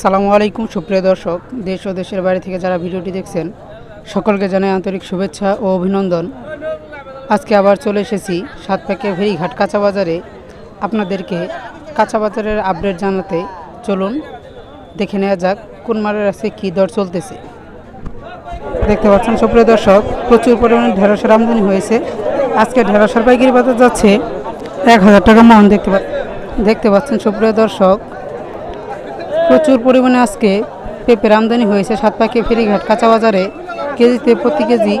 সালামু আলাইকুম, সুপ্রিয় দর্শক। দেশ ও দেশের বাইরে থেকে যারা ভিডিওটি দেখছেন, সকলকে জানাই আন্তরিক শুভেচ্ছা ও অভিনন্দন। আজকে আবার চলে এসেছি সাত সাতপাকে ভেরিঘাট কাঁচা বাজারে। আপনাদেরকে কাঁচা বাজারের আপডেট জানাতে চলুন, দেখে নেওয়া যাক কোন মালের আছে, কী দর চলতেছে। দেখতে পাচ্ছেন, সুপ্রিয় দর্শক, প্রচুর পরিমাণে ঢেঁড়সের আমদানি হয়েছে। আজকে ঢেঁড়সের পাইকারি বাজার যাচ্ছে এক হাজার টাকা মন, দেখতে দেখতে পাচ্ছেন, সুপ্রিয় দর্শক প্রচুর পরিমাণে আজকে পেঁপের আমদানি হয়েছে। সাত পাকে ফেরিঘাট কাঁচা বাজারে কেজিতে প্রতি কেজি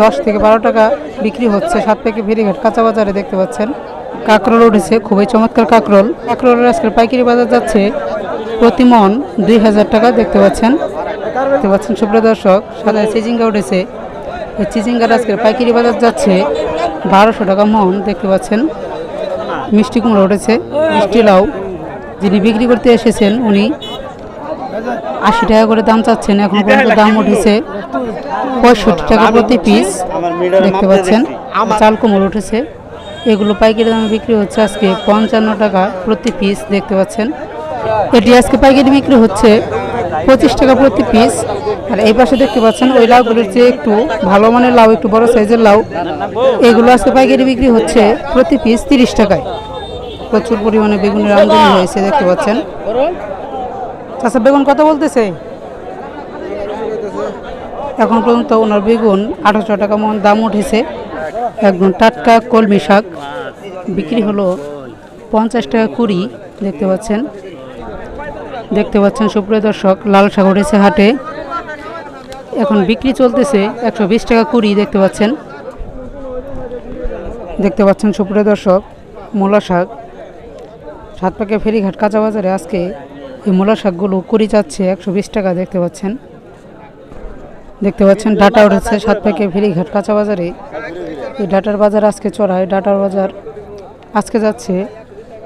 দশ থেকে বারো টাকা বিক্রি হচ্ছে। সাত পাকে ফেরিঘাট কাঁচা বাজারে দেখতে পাচ্ছেন, কাঁকরোল উঠেছে, খুবই চমৎকার কাঁকরোল। কাঁকরোলের আজকের পাইকারি বাজার যাচ্ছে প্রতি মন দুই হাজার টাকা দেখতে পাচ্ছেন। দেখতে পাচ্ছেন, সুপ্রিয় দর্শক সাদা চিচিঙ্গা উঠেছে। এই চিচিঙ্গার আজকের পাইকারি বাজার যাচ্ছে বারোশো টাকা মন, দেখতে পাচ্ছেন। মিষ্টি কুমড়ো উঠেছে, মিষ্টি লাউ। যিনি বিক্রি করতে এসেছেন, উনি আশি টাকা করে দাম চাচ্ছেন এখন পর্যন্ত দাম উঠেছে পঁয়ষট্টি টাকা প্রতি পিস দেখতে পাচ্ছেন চাল কোমল উঠেছে। এগুলো পাইকারি দামে বিক্রি হচ্ছে আজকে পঞ্চান্ন টাকা প্রতি পিস দেখতে পাচ্ছেন। এটি আজকে পাইকারি বিক্রি হচ্ছে পঁচিশ টাকা প্রতি পিস আর এই পাশে দেখতে পাচ্ছেন ওই লাউগুলোর যে একটু ভালো মানের লাউ একটু বড় সাইজের লাউ। এগুলো আজকে পাইকারি বিক্রি হচ্ছে প্রতি পিস তিরিশ টাকায়। প্রচুর পরিমাণে বেগুনের আমদানি হয়েছে দেখতে পাচ্ছেন। আচ্ছা বেগুন কত বলতেছে? এখন পর্যন্ত ওনার বেগুন আঠারোশো টাকা মন দাম উঠেছে। একদম টাটকা কলমি শাক বিক্রি হলো পঞ্চাশ টাকা কুড়ি, দেখতে পাচ্ছেন। দেখতে পাচ্ছেন, সুপ্রিয় দর্শক, লাল শাক উঠেছে হাটে। এখন বিক্রি চলতেছে একশো বিশ টাকা কুড়ি, দেখতে পাচ্ছেন। দেখতে পাচ্ছেন, সুপ্রিয় দর্শক, মূলা শাক। সাত পাকে ফেরিঘাট কাঁচা বাজারে আজকে এই মূলা শাকগুলো কুড়ি যাচ্ছে, একশো বিশ টাকা দেখতে পাচ্ছেন। দেখতে পাচ্ছেন ডাটা উঠেছে সাত পাকে ফেরিঘাট কাঁচা বাজারে। এই ডাটার বাজার আজকে চড়ায় ডাটার বাজার আজকে যাচ্ছে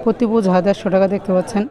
প্রতি বোঝা দেড়শো টাকা দেখতে পাচ্ছেন।